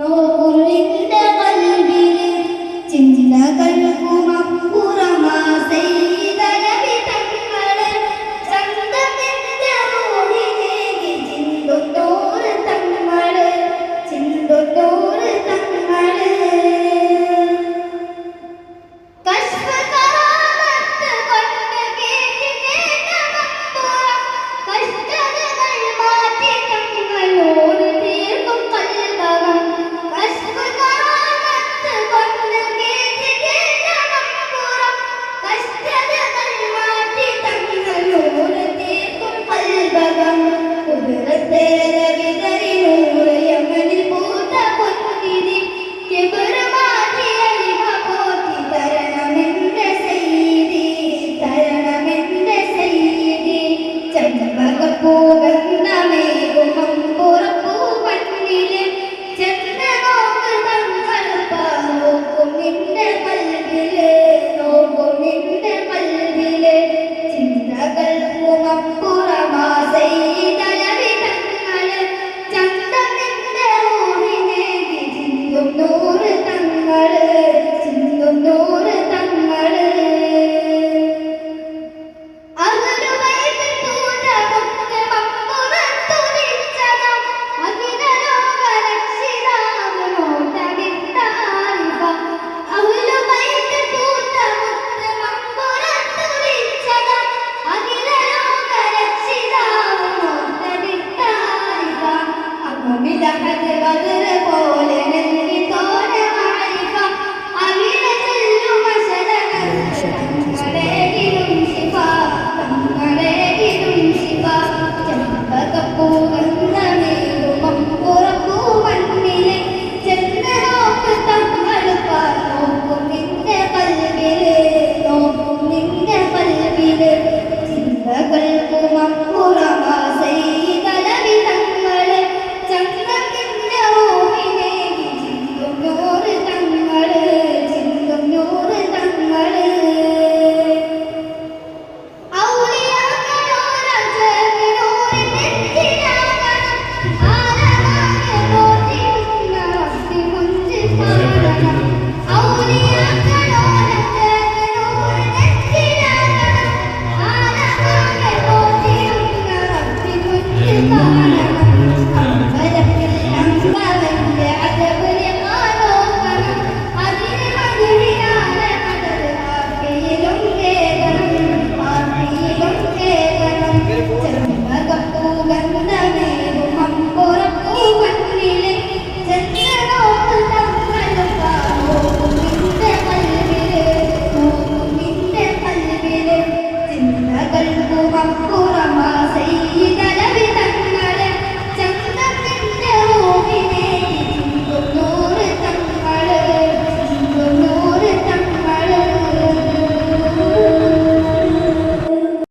നോക്കുറിന്റെ കൽവിൽ ചിന്തകൾ കുമാ നൂറ് തങ്ങൾ ചിന്തും നൂറ് തങ്ങൾ. Mira, gente, vale. saber.